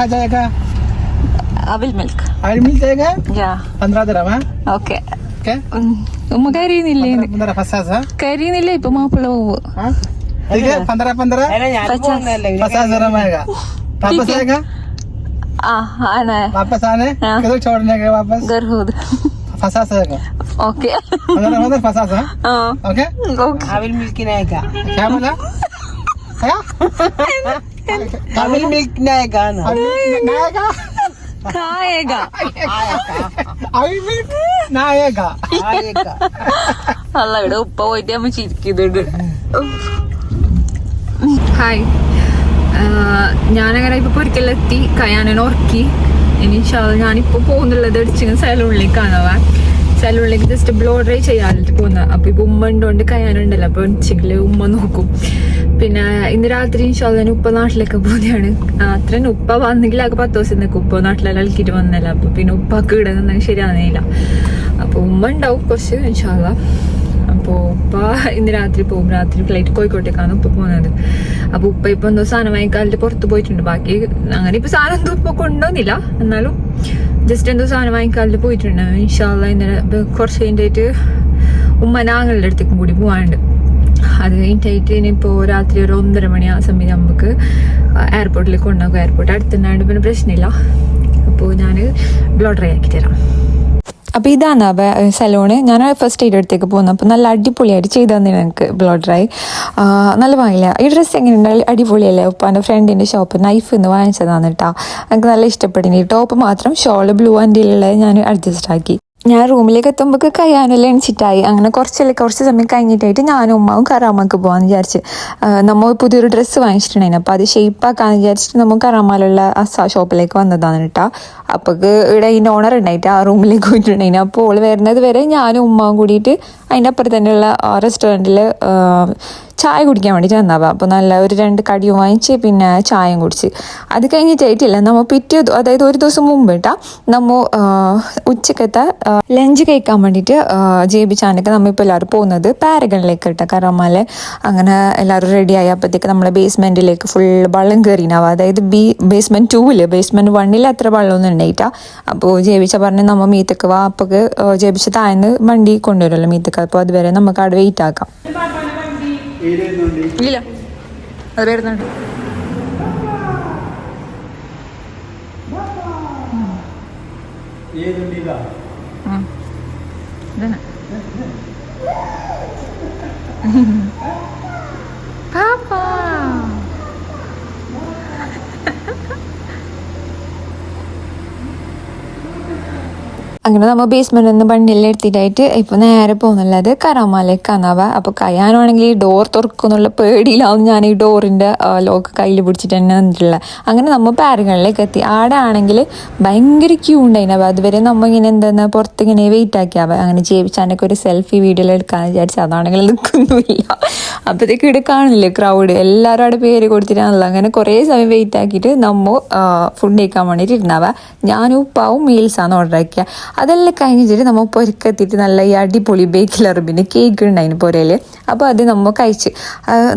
कहाँ जाएगा അവിൽ മിൽക്ക് ऑयल मिल जाएगा യാ पंद्रह दरम हाँ ഓക്കെ क्या ഉമ്മ കരയുന്നില്ലേ पंद्रह पंद्रह पचास हाँ കരയുന്നില്ല ഇപ്പൊ മാപ്പിള പോവ് हाँ? ठीक है पंद्रह पंद्रह पचास दरम आएगा वापस ठीक है। आएगा ആ ആണ് वापस आने हाँ। किधर छोड़ने के वापस ഗർഹൂദ് पचास आएगा ഓക്കെ पंद्रह पंद्रह पचास हाँ ആ ओके ഓക്കെ अविल मिल्क नहीं का क्या बोला क्या തമിഴ് മിൽക്ക് നായക അല്ല ഇവിടെ ഉപ്പ പോയിട്ട് നമ്മ ചിരിക്കുന്നുണ്ട്. ഹായ് ഞാനങ്ങനെ ഇപ്പൊ പൊരിക്കലെത്തി. കയാനനെ ഉറക്കി. ഇനി ഞാനിപ്പോ പോകുന്നുള്ളത് അടിച്ചിങ്ങനെ സലൂണിലേക്കാണ് സ്ഥലമുള്ളിലേക്ക് ജസ്റ്റ് ബ്ലോഡ്രൈ ചെയ്യാനായിട്ട് പോകുന്നത്. അപ്പൊ ഇപ്പൊ ഉമ്മ ഉണ്ടോണ്ട് കയാനുണ്ടല്ലോ അപ്പൊ ഉച്ചക്കിൽ ഉമ്മ നോക്കും. പിന്നെ ഇന്ന് രാത്രി ഇൻഷാല്ല ഉപ്പ നാട്ടിലേക്ക് പോകുന്നതാണ് അത്ര ഉപ്പ വന്നെങ്കിൽ ആകെ പത്ത് ദിവസം നിൽക്കും ഉപ്പ നാട്ടിലെല്ലാം കളിക്കിട്ട് വന്നല്ല. അപ്പൊ പിന്നെ ഉപ്പാക്ക് ഇവിടെ നിന്നെങ്കിൽ ശരിയാകുന്നില്ല അപ്പൊ ഉമ്മ ഉണ്ടാവും കുറച്ച് ഇൻഷാല്ല അപ്പോൾ ഉപ്പ ഇന്ന് രാത്രി പോകും രാത്രി ഫ്ലൈറ്റ് കോഴിക്കോട്ടേക്കാണ് ഉപ്പ പോകുന്നത് അപ്പൊ ഉപ്പ ഇപ്പൊ എന്തോ സാധനം വാങ്ങിക്കാലിട്ട് പുറത്ത് പോയിട്ടുണ്ട്. ബാക്കി അങ്ങനെ ഇപ്പൊ സാധനം എന്തോ ഉപ്പ കൊണ്ടുവന്നില്ല. എന്നാലും ജസ്റ്റ് എന്തോ സാധനം വാങ്ങിക്കാലിട്ട് പോയിട്ടുണ്ട്. ഇൻഷാല്ല ഇന്നലെ കുറച്ച് കഴിഞ്ഞിട്ട് ഉമ്മ നാങ്ങളുടെ അടുത്തേക്കും കൂടി പോകാനുണ്ട് അത് കഴിഞ്ഞിട്ട് ഇനിയിപ്പോൾ രാത്രി ഒരു ഒന്നര മണി ആ സമയത്ത് നമുക്ക് എയർപോർട്ടിലേക്ക് കൊണ്ടുപോകും. എയർപോർട്ട് അടുത്തുണ്ടായത് പിന്നെ പ്രശ്നമില്ല. അപ്പോൾ ഞാൻ ബ്ലോഡർ ആക്കി തരാം. അപ്പോൾ ഇതാണ് സലോണ്. ഞാൻ ഫസ്റ്റ് എയ്ഡ് അടുത്തേക്ക് പോകുന്നത് അപ്പോൾ നല്ല അടിപൊളിയായിട്ട് ചെയ്തു തന്നെ എനിക്ക് ബ്ലോ ഡ്രൈ നല്ല വാങ്ങില്ല ഈ ഡ്രസ്സ് എങ്ങനെയുണ്ടെങ്കിൽ അടിപൊളിയല്ലേ? ഉപ്പാന്റെ ഫ്രണ്ടിന്റെ ഷോപ്പ് നൈഫ് എന്ന് വാങ്ങിച്ചതാണ് കേട്ടോ എനിക്ക് നല്ല ഇഷ്ടപ്പെടുന്നു ടോപ്പ് മാത്രം ഷോൾ ബ്ലൂ ആൻഡ് ഉള്ളത് ഞാൻ അഡ്ജസ്റ്റ് ആക്കി. ഞാൻ റൂമിലേക്ക് എത്തുമ്പോൾ കയ്യാനെല്ലാം എണിച്ചിട്ടായി. അങ്ങനെ കുറച്ചല്ലേ കുറച്ച് സമയം കഴിഞ്ഞിട്ടായിട്ട് ഞാനും ഉമ്മാവും കറാമക്ക് പോകാമെന്ന് വിചാരിച്ച്. നമ്മൾ പുതിയൊരു ഡ്രസ്സ് വാങ്ങിച്ചിട്ടുണ്ടായിരുന്നു. അപ്പോൾ അത് ഷേപ്പാക്കാന്ന് വിചാരിച്ചിട്ട് നമ്മൾ കറാമാലുള്ള ആ ഷോപ്പിലേക്ക് വന്നതാണ് കേട്ടോ. അപ്പോൾക്ക് ഇവിടെ അതിന്റെ ഓണർ ഉണ്ടായിട്ട് ആ റൂമിലേക്ക് പോയിട്ടുണ്ടായിരുന്നു. അപ്പോൾ ഓൾ വരുന്നത് വരെ ഞാനും ഉമ്മാവും കൂടിയിട്ട് അതിന്റെ അപ്പുറത്തന്നെയുള്ള റെസ്റ്റോറന്റിൽ ചായ കുടിക്കാൻ വേണ്ടിയിട്ട് വന്നവ അപ്പോൾ നല്ല ഒരു രണ്ട് കടി വാങ്ങിച്ച് പിന്നെ ചായയും കുടിച്ച്. അത് കഴിഞ്ഞിട്ടായിട്ടില്ല നമ്മൾ പിറ്റേ അതായത് ഒരു ദിവസം മുമ്പ് കേട്ടാ നമ്മൾ ഉച്ചക്കത്തെ ലഞ്ച് കഴിക്കാൻ വേണ്ടിയിട്ട് ജെ ബി ചാനൊക്കെ നമ്മൾ ഇപ്പോൾ എല്ലാവരും പോകുന്നത് പാരഗണിലേക്ക് കേട്ടോ കറമാലെ. അങ്ങനെ എല്ലാവരും റെഡി ആയി അപ്പോഴത്തേക്ക് നമ്മളെ ബേസ്മെന്റിലേക്ക് ഫുൾ വള്ളം കയറിനാവുക അതായത് ബി ബേസ്മെന്റ് ടൂവിൽ ബേസ്മെന്റ് വണ്ണിൽ അത്ര വള്ളമൊന്നും ഉണ്ടായിട്ടാ അപ്പോൾ ജേബിച്ച പറഞ്ഞ് നമ്മൾ മീത്തക്ക് വാ. അപ്പൊക്ക് ജേബിച്ച താഴ്ന്ന് വണ്ടി കൊണ്ടുവരുമല്ലോ മീത്തക്ക്. അപ്പോൾ അതുവരെ നമുക്ക് അവിടെ വെയിറ്റ് ആക്കാം. ഇല്ല. അത് വരുന്നുണ്ട് പാപ്പ അങ്ങനെ നമ്മൾ ബേസ്മെന്റ് നിന്ന് ബണ്ണിൽ എടുത്തിട്ടായിട്ട് ഇപ്പൊ നേരെ പോകുന്നുള്ളത് കറാമാലേക്കാണാവ അപ്പൊ കയ്യാനാണെങ്കിൽ ഈ ഡോർ തുറക്കുന്നുള്ള പേടിയിലാവും ഞാൻ ഈ ഡോറിന്റെ ലോക്ക് കയ്യിൽ പിടിച്ചിട്ട് തന്നെ നിന്നിട്ടുള്ളത് അങ്ങനെ നമ്മൾ പാരകളിലേക്ക് എത്തി. ആടെ ആണെങ്കിൽ ഭയങ്കര ക്യൂ ഉണ്ടായിനവ അതുവരെ നമ്മൾ ഇങ്ങനെ എന്താ പുറത്ത് ഇങ്ങനെ വെയിറ്റ് ആക്കിയാവ അങ്ങനെ ജീവിച്ചാനൊക്കെ ഒരു സെൽഫി വീഡിയോ എടുക്കാന്ന് വിചാരിച്ചു അതാണെങ്കിൽ നിൽക്കുന്നുമില്ല അപ്പോഴത്തേക്ക് ഇവിടെ കാണില്ലേ ക്രൗഡ് എല്ലാവരും അവിടെ പേര് കൊടുത്തിട്ടാണല്ലോ. അങ്ങനെ കുറേ സമയം വെയിറ്റ് ആക്കിയിട്ട് നമ്മൾ ഫുഡ് കഴിക്കാൻ വേണ്ടിയിട്ട് ഇരുന്നാവ ഞാനും ഉപ്പാവും മീൽസാണ് ഓർഡർ ആക്കിയ. അതെല്ലാം കഴിഞ്ഞിട്ട് നമ്മൾ പൊരുക്കെത്തിയിട്ട് നല്ല ഈ അടിപൊളി ബേക്കിൽ അറബിന് കേക്ക് ഉണ്ടായിന് പുരയിൽ അപ്പോൾ അത് നമ്മൾ കഴിച്ച്.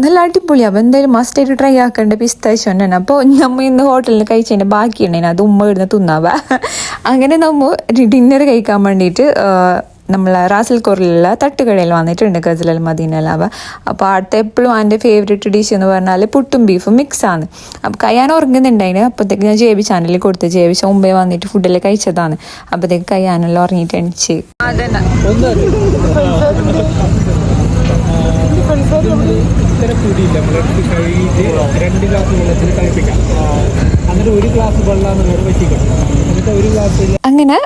നല്ല അടിപൊളി. അപ്പോൾ എന്തായാലും മസ്റ്റായിട്ട് ട്രൈ ആക്കേണ്ട? പിസ്താഴ്ച തന്നെയാണ് അപ്പോൾ നമ്മൾ ഇന്ന് ഹോട്ടലിൽ കഴിച്ചതിന്റെ ബാക്കി ഉണ്ടായിരുന്നു അത് ഉമ്മ ഇടുന്ന തിന്നാവ അങ്ങനെ നമ്മൾ ഡിന്നർ കഴിക്കാൻ വേണ്ടിയിട്ട് ആ, നമ്മളെ റാസൽ കോറിലുള്ള തട്ടുകടയിൽ വന്നിട്ടുണ്ട് ഗസലൽ മദീനലാവ അപ്പോൾ അടുത്ത എപ്പോഴും എന്റെ ഫേവറേറ്റ് ഡിഷ് എന്ന് പറഞ്ഞാൽ പുട്ടും ബീഫും മിക്സ് ആണ്. അപ്പോൾ കയ്യാൻ ഉറങ്ങുന്നുണ്ടായിന് അപ്പോഴത്തേക്ക് ഞാൻ ജേബി ചാനലിൽ കൊടുത്ത് ജേബി മുമ്പേ വന്നിട്ട് ഫുഡെല്ലാം കഴിച്ചതാണ്. അപ്പോഴത്തേക്ക് കയ്യാനെല്ലാം ഉറങ്ങിയിട്ട് എണിച്ച്. നമ്മൾ അങ്ങനെ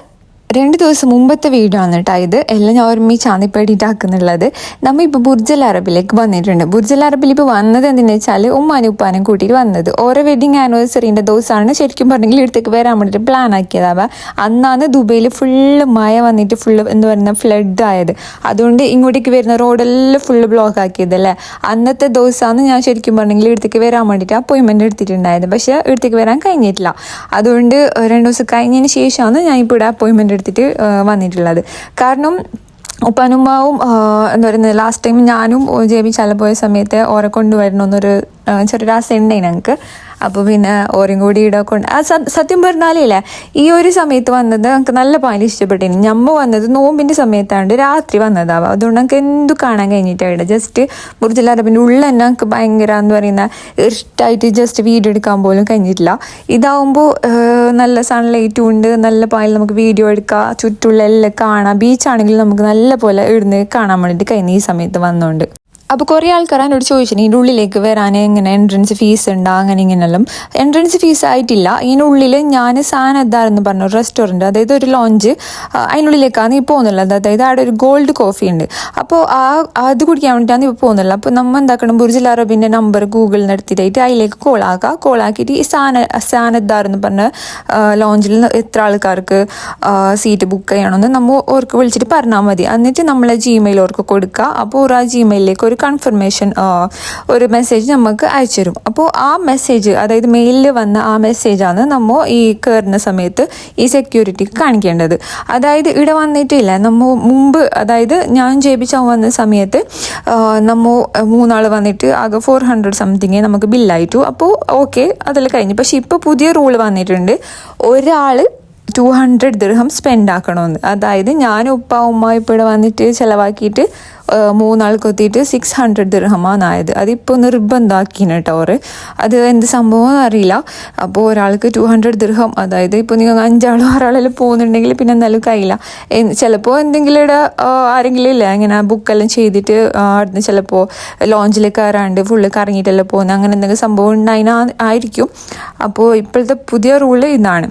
രണ്ട് ദിവസം മുമ്പത്തെ വീഡിയോ ആണ് കേട്ടോ ഇത്. എല്ലാം ഞാൻ ഒരുമിച്ച് ആന്നിപ്പേടിയിട്ടാക്കുന്നുള്ളത് നമ്മൾ ഇപ്പോൾ ബുർജൽ അറബിലേക്ക് വന്നിട്ടുണ്ട്. ബുർജൽ അറബിൽ ഇപ്പോൾ വന്നത് എന്തെന്ന് വെച്ചാൽ ഉമ്മാനും ഉപ്പാനും കൂട്ടിയിട്ട് വന്നത്. ഓരോ വെഡിങ് ആനിവേഴ്സറിന്റെ ദിവസമാണ് ശരിക്കും പറഞ്ഞെങ്കിൽ ഇവിടത്തേക്ക് വരാൻ വേണ്ടിയിട്ട് പ്ലാൻ ആക്കിയതാവ. അന്നാണ് ദുബൈയിൽ ഫുള്ള് മഴ വന്നിട്ട് ഫുള്ള് എന്ന് പറയുന്ന ഫ്ലഡ് ആയത്. അതുകൊണ്ട് ഇങ്ങോട്ടേക്ക് വരുന്ന റോഡെല്ലാം ഫുള്ള് ബ്ലോക്ക് ആക്കിയതല്ലേ അന്നത്തെ ദിവസമാണ് ഞാൻ ശരിക്കും പറഞ്ഞെങ്കിൽ ഇവിടത്തേക്ക് വരാൻ വേണ്ടിയിട്ട് അപ്പോയിൻമെന്റ് എടുത്തിട്ടുണ്ടായത്. പക്ഷേ ഇവിടത്തേക്ക് വരാൻ കഴിഞ്ഞിട്ടില്ല. അതുകൊണ്ട് രണ്ട് ദിവസം കഴിഞ്ഞതിന് ശേഷമാണ് ഞാൻ ഇപ്പോൾ ഇവിടെ അപ്പോയിൻമെന്റ് എടുത്തിട്ട് വന്നിട്ടുള്ളത്. കാരണം ഉപ്പാനുമ്മാവും എന്താ പറയുന്നത് ലാസ്റ്റ് ടൈം ഞാനും ജെ ബി ചാല പോയ സമയത്ത് ഓരെ കൊണ്ടുവരണമെന്നൊരു ആ, ചെറിയൊരു ആശ ഉണ്ടായി ഞങ്ങൾക്ക് അപ്പോൾ പിന്നെ ഓരും കൂടി ഇവിടെ കൊണ്ട് ആ സത്യം പറഞ്ഞാലേ ഈ ഒരു സമയത്ത് വന്നത് നമുക്ക് നല്ല പാൽ ഇഷ്ടപ്പെട്ടിരുന്നു ഞമ്മ വന്നത് നോമ്പിന്റെ സമയത്താണ്ട് രാത്രി വന്നതാവാം. അതുകൊണ്ട് നമുക്ക് എന്തു കാണാൻ കഴിഞ്ഞിട്ടാണ് ജസ്റ്റ് മുറിച്ചില്ല അറബിന്റെ ഉള്ളിൽ തന്നെ നമുക്ക് ഭയങ്കര എന്ന് പറയുന്ന ഇഷ്ടമായിട്ട് ജസ്റ്റ് വീഡിയോ എടുക്കാൻ പോലും കഴിഞ്ഞിട്ടില്ല. ഇതാവുമ്പോൾ നല്ല സൺലൈറ്റും ഉണ്ട് നല്ല പാലിൽ നമുക്ക് വീഡിയോ എടുക്കാം ചുറ്റുള്ള എല്ലാം കാണാം. ബീച്ചാണെങ്കിൽ നമുക്ക് നല്ല പോലെ ഇവിടുന്ന് കാണാൻ വേണ്ടിയിട്ട് കഴിഞ്ഞ ഈ സമയത്ത് വന്നുകൊണ്ട് അപ്പോൾ കുറേ ആൾക്കാർ എന്നോട് ചോദിച്ചിന് ഇതിന്റെ ഉള്ളിലേക്ക് വരാൻ എങ്ങനെ? എൻട്രൻസ് ഫീസ് ഉണ്ടോ? അങ്ങനെ ഇങ്ങനെയെല്ലാം. എൻട്രൻസ് ഫീസ് ആയിട്ടില്ല. ഇതിനുള്ളിൽ ഞാൻ സാനദ്ദാർ എന്ന് പറഞ്ഞ. ഒരു റെസ്റ്റോറന്റ് അതായത് ഒരു ലോഞ്ച് അതിനുള്ളിലേക്കാണ് ഇപ്പോൾ പോകുന്നുള്ളത്. അതായത് അവിടെ ഒരു ഗോൾഡ് കോഫി ഉണ്ട്. അപ്പോൾ ആ അത് കുടിക്കാൻ വേണ്ടിയിട്ടാണ് ഇപ്പോൾ പോകുന്നുള്ളത്. അപ്പോൾ നമ്മൾ എന്താക്കണം? ബുർജിൽ അറബിന്റെ നമ്പർ ഗൂഗിളിൽ നിന്ന് എടുത്തിട്ടായിട്ട് അതിലേക്ക് കോൾ ആക്കുക കോൾ ആക്കിയിട്ട് ഈ സാന സാനദ്ദാർ എന്ന് പറഞ്ഞ ലോഞ്ചിൽ എത്ര ആൾക്കാർക്ക് സീറ്റ് ബുക്ക് ചെയ്യണമെന്ന് നമ്മൾ ഓർക്ക് വിളിച്ചിട്ട് പറഞ്ഞാൽ മതി. എന്നിട്ട് നമ്മളെ ജിമെയിൽ ഓർക്ക് കൊടുക്കുക. അപ്പോൾ ഓർ ആ ജിമെയിലിലേക്ക് ഒരു കൺഫർമേഷൻ ഒരു മെസ്സേജ് നമുക്ക് അയച്ചു തരും അപ്പോൾ ആ മെസ്സേജ് അതായത് മെയിലിൽ വന്ന ആ മെസ്സേജാണ് നമ്മൾ ഈ കയറുന്ന സമയത്ത് ഈ സെക്യൂരിറ്റിക്ക് കാണിക്കേണ്ടത്. അതായത് ഇവിടെ വന്നിട്ടില്ല. നമ്മൾ മുമ്പ് അതായത് ഞാൻ ജയിപ്പിച്ചാൽ വന്ന സമയത്ത് നമ്മൾ മൂന്നാൾ വന്നിട്ട് ആകെ ഫോർ ഹൺഡ്രഡ് സംതിങ് നമുക്ക് ബില്ലായിട്ടു അപ്പോൾ ഓക്കെ അതിൽ കഴിഞ്ഞു. പക്ഷെ ഇപ്പോൾ പുതിയ റൂൾ വന്നിട്ടുണ്ട്. ഒരാൾ ടു ഹൺഡ്രഡ് ദൃഹം സ്പെൻഡ് ആക്കണമെന്ന് അതായത് ഞാൻ ഉപ്പ ഉമ്മ ഇപ്പോൾ വന്നിട്ട് ചിലവാക്കിയിട്ട് മൂന്നാൾ കൊത്തിയിട്ട് സിക്സ് ഹൺഡ്രഡ് ദിർഹമാണ് ആയത് അതിപ്പോൾ നിർബന്ധമാക്കിന് കേട്ടോ അവർ അത് എന്ത് സംഭവം അറിയില്ല. അപ്പോൾ ഒരാൾക്ക് ടു ഹൺഡ്രഡ് ദിർഹം അതായത് ഇപ്പോൾ നിങ്ങൾ അഞ്ചാളോ ആറാളെല്ലാം പോകുന്നുണ്ടെങ്കിൽ പിന്നെ എന്തായാലും കഴിയില്ല. ചിലപ്പോൾ എന്തെങ്കിലും ഇവിടെ ആരെങ്കിലും ഇല്ല ഇങ്ങനെ ബുക്കെല്ലാം ചെയ്തിട്ട് അവിടുന്ന് ചിലപ്പോൾ ലോഞ്ചിൽ കയറാണ്ട് ഫുള്ള് കറങ്ങിയിട്ടെല്ലാം പോകുന്നത് അങ്ങനെ എന്തെങ്കിലും സംഭവം ഉണ്ടായിരിക്കും അപ്പോൾ ഇപ്പോഴത്തെ പുതിയ റൂൾ ഇതാണ്.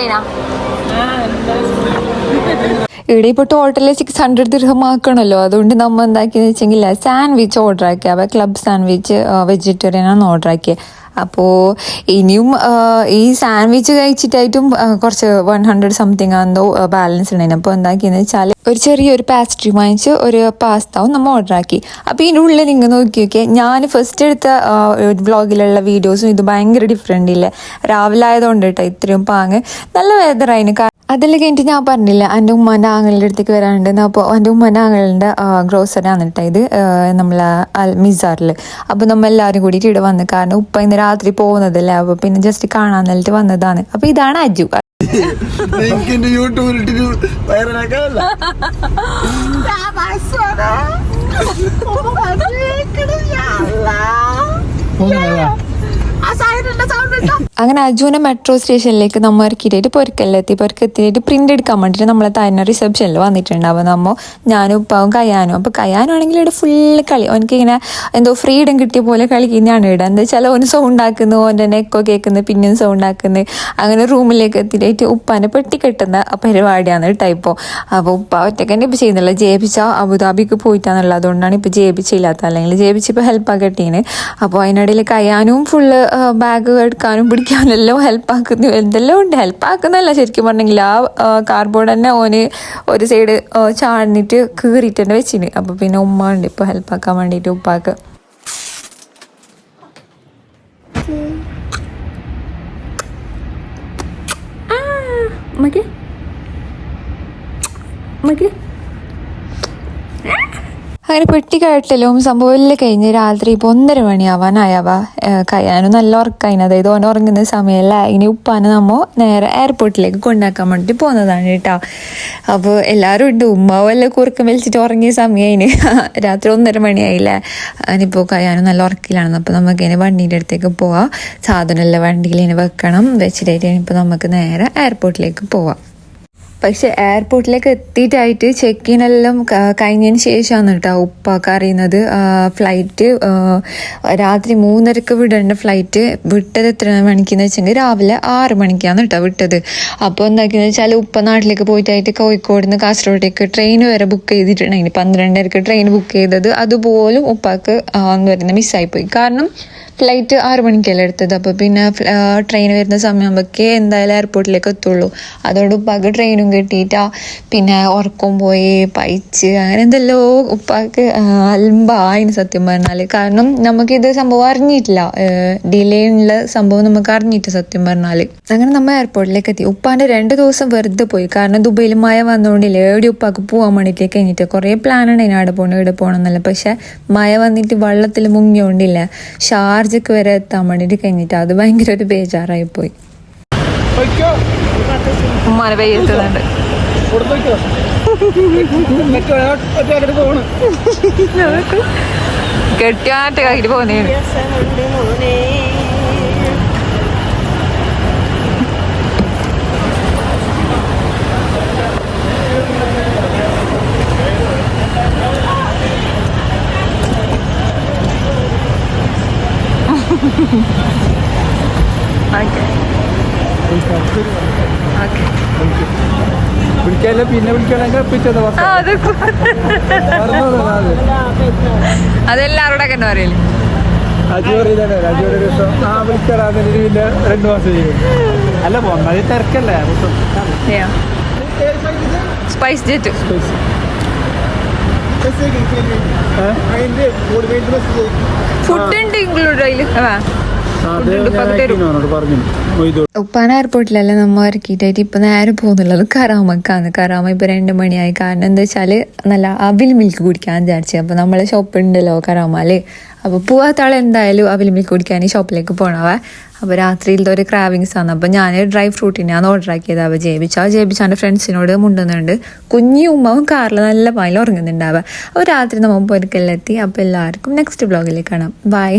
对里呢？ഇവിടെ ഇപ്പോൾ ടോട്ടൽ സിക്സ് ഹൺഡ്രഡ് ദിർഹം അതുകൊണ്ട് നമ്മൾ എന്താക്കിയെന്ന് വെച്ചെങ്കിൽ സാൻഡ്വിച്ച് ഓർഡർ ആക്കിയ അവ ക്ലബ് സാൻഡ്വിച്ച് വെജിറ്റേറിയൻ ആണ് ഓർഡർ ആക്കിയത് അപ്പോൾ ഇനിയും ഈ സാൻഡ്വിച്ച് കഴിച്ചിട്ടായിട്ടും കുറച്ച് വൺ ഹൺഡ്രഡ് സംതിങ് ആണെന്തോ ബാലൻസ് ഉണ്ടായിരുന്നു അപ്പോൾ എന്താക്കിയെന്ന് വെച്ചാൽ ഒരു ചെറിയൊരു പാസ്ട്രി വാങ്ങിച്ച് ഒരു പാസ്താവും നമ്മൾ ഓർഡർ ആക്കി. അപ്പോൾ ഇതിന്റെ ഉള്ളിൽ നിങ്ങൾ നോക്കി നോക്കിയേ ഞാൻ ഫസ്റ്റ് എടുത്ത വ്ളോഗിലുള്ള വീഡിയോസും ഇത് ഭയങ്കര ഡിഫറെന്റ് ഇല്ലേ? രാവിലെ ആയതുകൊണ്ട് കേട്ടോ ഇത്രയും പാങ്ങ്. നല്ല വെതറായിന് അതെല്ലാം കഴിഞ്ഞിട്ട് ഞാൻ പറഞ്ഞില്ല എന്റെ ഉമ്മാന്റെ ആങ്ങളുടെ അടുത്തേക്ക് വരാനുണ്ട് അപ്പോൾ എന്റെ ഉമ്മാന്റെ ആങ്ങളുടെ ഗ്രോസറി ആണ് കേട്ടോ ഇത് നമ്മളെ അൽ മിസാറിൽ അപ്പോൾ നമ്മൾ എല്ലാവരും കൂടിയിട്ട് ഇവിടെ വന്ന് കാരണം ഉപ്പ ഇന്ന് രാത്രി പോകുന്നതല്ലേ അപ്പോൾ പിന്നെ ജസ്റ്റ് കാണാൻ നേരിട്ട് വന്നതാണ് അപ്പോൾ ഇതാണ് അജു വൈറലാക്കാനല്ല അങ്ങനെ അജുവിനെ മെട്രോ സ്റ്റേഷനിലേക്ക് നമ്മൾ ഇറക്കിയിട്ട് പൊരുക്കല്ലെത്തി. പൊരുക്കെത്തിയിട്ട് പ്രിന്റ് എടുക്കാൻ വേണ്ടിയിട്ട് നമ്മളെ തന്നെ റിസപ്ഷനിൽ വന്നിട്ടുണ്ട് അപ്പോൾ നമ്മൾ ഞാനും ഉപ്പാവും കയ്യാനും. അപ്പോൾ കയ്യാനും ആണെങ്കിൽ ഇവിടെ ഫുള്ള് കളി. അവനക്ക് ഇങ്ങനെ എന്തോ ഫ്രീഡം കിട്ടിയ പോലെ കളിക്കുന്നതാണ് ഇവിടെ. എന്താ വെച്ചാൽ ഓന് സൗണ്ട് ആക്കുന്നു ഓന്റെ നെക്കോ കേൾക്കുന്നു പിന്നെയും സൗണ്ട് ആക്കുന്നു. അങ്ങനെ റൂമിലേക്ക് എത്തിയിട്ട് ഉപ്പാനെ പെട്ടിക്കെട്ടുന്ന പരിപാടിയാണ് കേട്ടോ ഇപ്പോൾ അപ്പോൾ ഉപ്പ ഒറ്റയ്ക്ക് തന്നെ ഇപ്പോൾ ചെയ്യുന്നില്ല ജയിപ്പിച്ച അബുദാബിക്ക് പോയിട്ടാന്നുള്ളത് അതുകൊണ്ടാണ് ഇപ്പോൾ ജയിപ്പിച്ചില്ലാത്ത അല്ലെങ്കിൽ ജയിപ്പിച്ച് ഇപ്പോൾ ഹെൽപ്പ് ആക്കട്ടീന് അപ്പോൾ അതിനിടയിൽ കയ്യാനും ഫുള്ള് ബാഗ് എടുക്കാനും പിടിക്കാനും എല്ലാം ഹെൽപ്പ് ആക്കുന്നു എന്തെല്ലാം ഉണ്ട്. ഹെൽപ്പ് ആക്കുന്നല്ല ശരിക്കും പറഞ്ഞെങ്കിൽ. ആ കാർബോർഡ് തന്നെ ഓന് ഒരു സൈഡ് ചാടിനിട്ട് കീറിയിട്ട് തന്നെ വെച്ചിന്. അപ്പോൾ പിന്നെ ഉമ്മ ഉണ്ട്. ഇപ്പോൾ ഹെൽപ്പ് ആക്കാൻ വേണ്ടിയിട്ട് ഉപ്പാക്ക് ഉമ്മക്ക്. മതി അങ്ങനെ പെട്ടിക്കായിട്ടല്ലോ സംഭവമില്ല കഴിഞ്ഞ് രാത്രി ഇപ്പോൾ ഒന്നര മണിയാവാനായവ. കയ്യാനും നല്ല ഉറക്കായിന്. അതായത് ഓൻ ഉറങ്ങുന്ന സമയമല്ല ഇനി ഉപ്പാനെ നമ്മ നേരെ എയർപോർട്ടിലേക്ക് കൊണ്ടാക്കാൻ വേണ്ടിയിട്ട് പോകുന്നതാണ് കേട്ടോ. അപ്പോൾ എല്ലാവരും ഉണ്ട് ഉമ്മാവല്ല കുറുക്കം വലിച്ചിട്ട് ഉറങ്ങിയ സമയമായിന് രാത്രി ഒന്നര മണിയായില്ലേ? അതിനിപ്പോൾ കയ്യാനും നല്ല ഉറക്കിലാണ്. അപ്പോൾ നമുക്ക് ഇനി വണ്ടീന്റെ അടുത്തേക്ക് പോവാം. സാധനമല്ല വണ്ടിയിൽ ഇനി വെക്കണം. വെച്ചിട്ടായിട്ട് ഇനിയിപ്പോൾ നമുക്ക് നേരെ എയർപോർട്ടിലേക്ക് പോവാം. പക്ഷെ എയർപോർട്ടിലേക്ക് എത്തിയിട്ടായിട്ട് ചെക്ക് എല്ലാം കഴിഞ്ഞതിന് ശേഷമാണ് കേട്ടോ ഉപ്പാക്ക് അറിയുന്നത്. ഫ്ലൈറ്റ് രാത്രി മൂന്നരക്ക് വിടേണ്ട ഫ്ലൈറ്റ് വിട്ടത് എത്ര മണിക്കെന്ന് വെച്ചെങ്കിൽ രാവിലെ ആറ് മണിക്കാണ് കേട്ടോ വിട്ടത്. അപ്പോൾ എന്താക്കിയെന്ന് വെച്ചാൽ ഉപ്പ നാട്ടിലേക്ക് പോയിട്ടായിട്ട് കോഴിക്കോട് നിന്ന് കാസർഗോഡേക്ക് ട്രെയിൻ വരെ ബുക്ക് ചെയ്തിട്ടുണ്ടെങ്കിൽ പന്ത്രണ്ടരക്ക് ട്രെയിൻ ബുക്ക് ചെയ്തത്. അതുപോലും ഉപ്പാക്ക് അന്ന് വരുന്ന മിസ്സായിപ്പോയി കാരണം ഫ്ലൈറ്റ് ആറ് മണിക്കല്ലേ എടുത്തത്? അപ്പോൾ പിന്നെ ട്രെയിൻ വരുന്ന സമയമാകുമ്പോഴേക്ക് എന്തായാലും എയർപോർട്ടിലേക്ക് എത്തുള്ളൂ. അതോട് ഉപ്പാക്ക് ട്രെയിനും കിട്ടിയിട്ടാ. പിന്നെ ഉറക്കം പോയി പൈച്ച് അങ്ങനെ എന്തെല്ലോ ഉപ്പാക്ക് അൽമ്പായിന് സത്യം പറഞ്ഞാൽ കാരണം നമുക്കിത് സംഭവം അറിഞ്ഞിട്ടില്ല. ഡിലേ ഉള്ള സംഭവം നമുക്ക് അറിഞ്ഞിട്ട് സത്യം പറഞ്ഞാൽ അങ്ങനെ നമ്മൾ എയർപോർട്ടിലേക്ക് എത്തി. ഉപ്പാന്റെ രണ്ട് ദിവസം വെറുതെ പോയി. കാരണം ദുബൈയിൽ മഴ വന്നുകൊണ്ടില്ലേ എവിടെ ഉപ്പാക്ക് പോകാൻ വേണ്ടിയിട്ട് കഴിഞ്ഞിട്ട് കുറേ പ്ലാനാണ് ഉണ്ടായിരുന്നു അവിടെ പോകണം ഇവിടെ പോകണം എന്നല്ല. പക്ഷേ മഴ വന്നിട്ട് വെള്ളത്തിൽ മുങ്ങിയോണ്ടില്ല. ഷാർജക്ക് വരെ എത്താൻ വേണ്ടിയിട്ട് കഴിഞ്ഞിട്ട് അത് ഭയങ്കര ഒരു ബേജാറായി പോയി. ഉമ്മാനെ പെയ്യെത്തുന്നുണ്ട് വയ്ക്കോ. മറ്റേ ഒറ്റ അങ്ങോട്ട് പോകണം കെട്ടിയാട്ട് കഴിഞ്ഞിട്ട് പോകുന്നേന് ഓക്കെ ഓക്കെ വിളിക്കാല്ല പിന്നെ വിളിക്കണമെങ്കിൽ പിറ്റേ ദിവസം അത് മറന്നോളാം അത്. അതെല്ലാവരോടൊക്കെ എന്താ പറയൽ. അജു പറയുന്നതല്ലേ അജു ഒരു ദിവസം ആ പിന്നെ രണ്ട് മാസം ചെയ്യും. അല്ല തിരക്കല്ലേ. സ്പൈസ് ജെറ്റ് ഏ? ഫുഡ് ഉണ്ട് ഇൻക്ലൂഡ് അതിൽ ആ, ഉപ്പാന എയർപോർട്ടിലല്ല നമ്മ ഇറക്കിയിട്ടായിട്ട് ഇപ്പൊ നേരെ പോകുന്നുള്ളത് കറാമക്കാണ് കറാമ ഇപ്പൊ രണ്ട് മണിയായി. കാരണം എന്താ വെച്ചാൽ നല്ല അവിൽ മിൽക്ക് കുടിക്കാൻ വിചാരിച്ചു. അപ്പൊ നമ്മളെ ഷോപ്പ് ഉണ്ടല്ലോ കറാമാൽ. അപ്പൊ പോവാത്ത ആൾ എന്തായാലും അവിൽ മിൽക്ക് കുടിക്കാൻ ഈ ഷോപ്പിലേക്ക് പോണവേ. അപ്പൊ രാത്രിയിലത്തെ ഒരു ക്രാവിങ്സ് ആണ്. അപ്പൊ ഞാൻ ഡ്രൈ ഫ്രൂട്ടിനാണ് ഓർഡർ ആക്കിയത്. അവ ജേബിച്ച എന്റെ ഫ്രണ്ട്സിനോട് മുണ്ടുന്നുണ്ട്. കുഞ്ഞി ഉമ്മാവും കാറിൽ നല്ല പായിൽ ഉറങ്ങുന്നുണ്ടാവുക അപ്പോൾ രാത്രി നമ്മൾ പൊരുക്കലെത്തി എത്തി അപ്പോൾ എല്ലാവർക്കും നെക്സ്റ്റ് ബ്ലോഗിലേക്ക് കാണാം. ബൈ